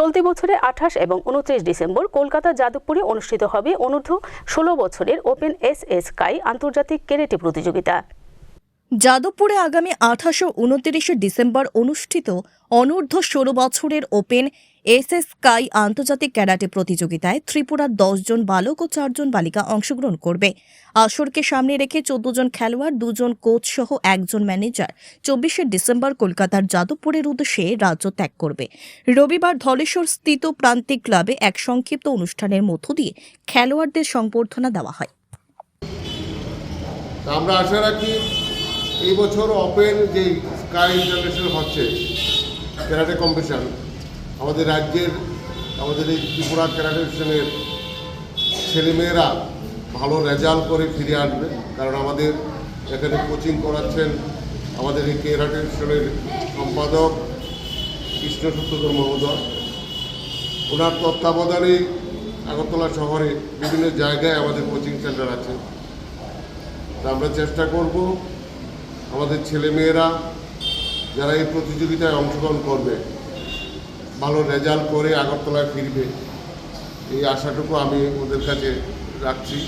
চলতি বছরে আঠাশ এবং উনত্রিশ ডিসেম্বর কলকাতা যাদবপুরে অনুষ্ঠিত হবে অনূর্ধ্ব ষোলো বছরের ওপেন এস এস কাই আন্তর্জাতিক কেরেটে প্রতিযোগিতা। যাদবপুরে আগামী আঠাশ ও উনত্রিশে ডিসেম্বর অনুষ্ঠিত অনূর্ধ্ব ষোলো বছরের ওপেন এসএস কাই আন্তর্জাতিক ক্যারাটে প্রতিযোগিতায় ত্রিপুরার দশজন বালক ও চারজন বালিকা অংশগ্রহণ করবে। আসরকে সামনে রেখে চোদ্দ জন খেলোয়াড়, দুজন কোচ সহ একজন ম্যানেজার চব্বিশে ডিসেম্বর কলকাতার যাদবপুরের উদ্দেশ্যে রাজ্য ত্যাগ করবে। রবিবার ধলেশ্বর স্থিত প্রান্তিক ক্লাবে এক সংক্ষিপ্ত অনুষ্ঠানের মধ্য দিয়ে খেলোয়াড়দের সংবর্ধনা দেওয়া হয়। আমরা আশা রাখি এই বছর ওপেন যে স্কাই ইন্টারন্যাশনাল হচ্ছে, ক্যারাটে কম্পিটিশান আমাদের রাজ্যের, আমাদের এই ত্রিপুরা ক্যারাটে ফেডারেশনের ছেলেমেয়েরা ভালো রেজাল্ট করে ফিরে আসবে। কারণ আমাদের এখানে কোচিং করাচ্ছেন আমাদের এই ক্যারাটে ফেডারেশনের সম্পাদক কৃষ্ণ সত্যধর মহোদয়। ওনার তত্ত্বাবধানে আগরতলা শহরে বিভিন্ন জায়গায় আমাদের কোচিং সেন্টার আছে। তা আমরা চেষ্টা করব আমাদের ছেলেমেয়েরা যারা এই প্রতিযোগিতায় অংশগ্রহণ করবে ভালো রেজাল্ট করে আগরতলায় ফিরবে এই আশাটুকু আমি ওদের কাছে রাখছি।